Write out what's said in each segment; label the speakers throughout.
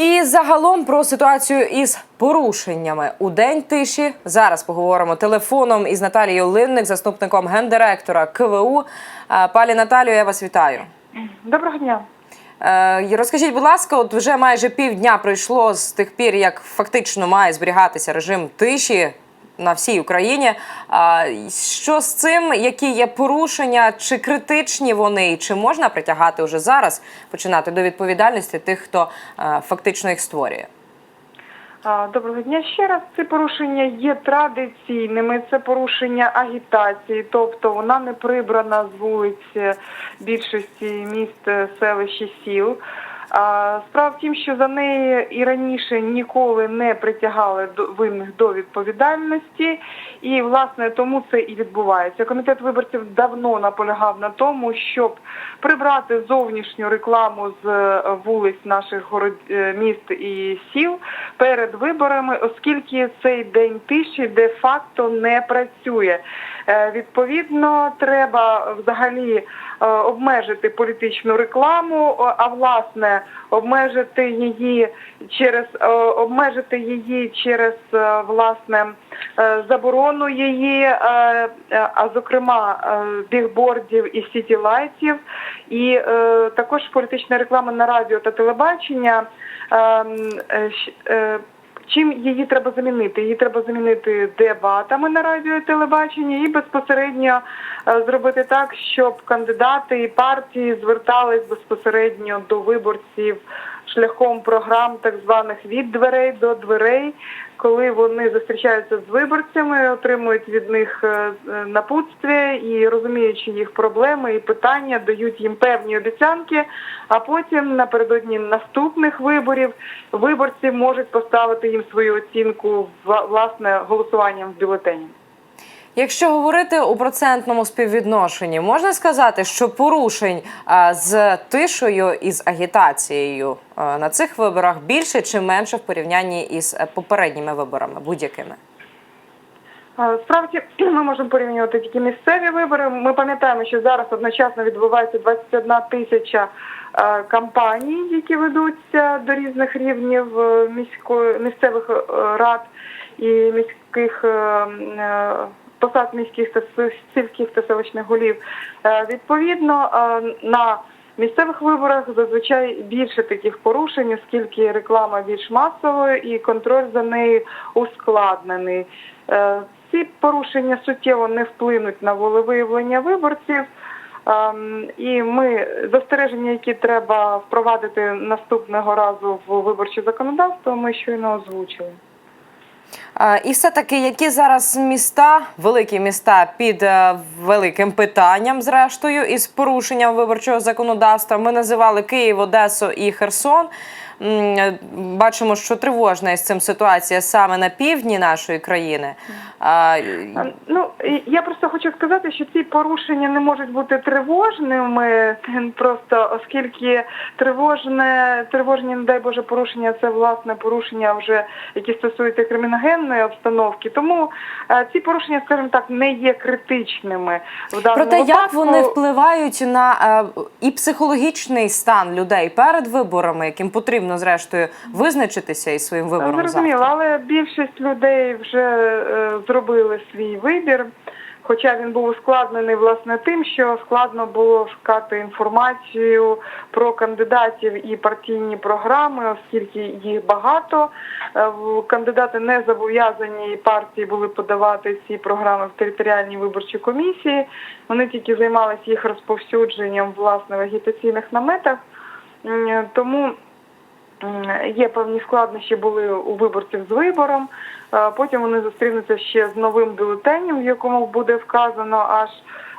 Speaker 1: І загалом про ситуацію із порушеннями у день тиші. Зараз поговоримо телефоном із Наталією Линник, заступником гендиректора КВУ. Палі Пані Наталію, я вас вітаю.
Speaker 2: Доброго дня.
Speaker 1: Е, Розкажіть, будь ласка, от вже майже півдня пройшло з тих пір, як фактично має зберігатися режим тиші на всій Україні. Що з цим? Які є порушення? Чи критичні вони? І Чи можна притягати вже зараз починати до відповідальності тих, хто е, фактично їх створює?
Speaker 2: Доброго дня ще раз. Ці порушення є традиційними. Це порушення агітації, тобто вона не прибрана з вулиць більшості міст, е, селищ і сіл. Справа в тім, що за неї і раніше ніколи не притягали винних до відповідальності, і власне тому це і відбувається. Комітет виборців давно наполягав на тому, щоб прибрати зовнішню рекламу з е, вулиць наших город... е, міст і сіл перед виборами, оскільки цей день тиші де-факто не працює. Е, Відповідно, треба взагалі обмежити політичну рекламу, а власне обмежити її через е, обмежити її через е, власне е, заборону її, а зокрема бігбордів і сітілайтів, і також політична реклама на радіо та телебачення. Чим її треба замінити? Її треба замінити дебатами на радіо і телебаченні і безпосередньо е, зробити так, щоб кандидати і партії звертались безпосередньо до виборців шляхом програм так званих від дверей до дверей, коли вони зустрічаються з виборцями, отримують від них е, е, напутствие і розуміючи їх проблеми і питання, дають їм певні обіцянки. А потім напередодні наступних виборів виборці можуть поставити їм свою оцінку власне голосуванням в бюлетені.
Speaker 1: Якщо говорити у процентному співвідношенні, можна сказати, що порушень з тишою і з агітацією на цих виборах більше чи менше в порівнянні із е, попередніми виборами, будь-якими?
Speaker 2: Справді ми можемо порівнювати тільки місцеві вибори. Ми пам'ятаємо, що зараз одночасно відбувається 21 тисяча кампаній, які ведуться до різних рівнів е, міської місцевих е, рад і міських посад міських та сільських та селищних голів. Е, Відповідно е, на місцевих виборах зазвичай більше таких порушень, оскільки реклама більш масовою і контроль за нею ускладнений. Е, Ці порушення суттєво не вплинуть на волевиявлення виборців. Ем, І ми застереження, які треба впровадити наступного разу в виборче законодавство, ми щойно озвучили.
Speaker 1: І все-таки, які зараз міста, великі міста під е, великим питанням, зрештою, із порушенням виборчого законодавства. Ми називали Київ, Одесу і Херсон. Е, Бачимо, що тривожна із цим ситуація саме на півдні нашої країни. А,
Speaker 2: А, Ну я просто хочу сказати, що ці порушення не можуть бути тривожними, просто оскільки тривожне, тривожні, не дай Боже, порушення це власне порушення, вже які стосуються криміногенної обстановки. Тому е, ці порушення, скажімо так, не є критичними в даному
Speaker 1: Проте як вони впливають на е, і психологічний стан людей перед виборами, яким потрібно зрештою визначитися із своїм вибором
Speaker 2: Зрозуміло, але більшість людей вже е, зробили свій вибір. Хоча він був ускладнений власне тим, що складно було шукати інформацію про кандидатів і партійні програми, оскільки їх багато. Е, Кандидати не зобов'язані і партії були подавати ці програми в територіальній виборчій комісії. Вони тільки займалися їх розповсюдженням власне в агітаційних наметах. Тому Є певні складнощі були у виборців з вибором. Е, Потім вони зустрінуться ще з новим бюлетенем, в якому буде вказано аж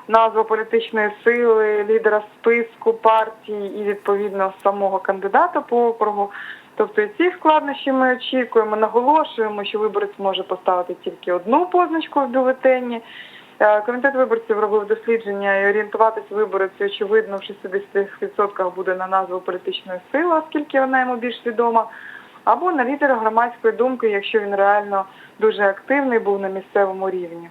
Speaker 2: назва політичної сили, лідера списку партії і відповідно самого кандидата по округу. Тобто ці складнощі ми очікуємо, наголошуємо, що виборець може поставити тільки одну позначку в бюлетені. Е, Комітет виборців робив дослідження і орієнтуватись виборець, очевидно, в 60% буде на назву політичної сили, оскільки вона йому більш відома, або на лідера громадської думки, якщо він реально дуже активний був на місцевому рівні.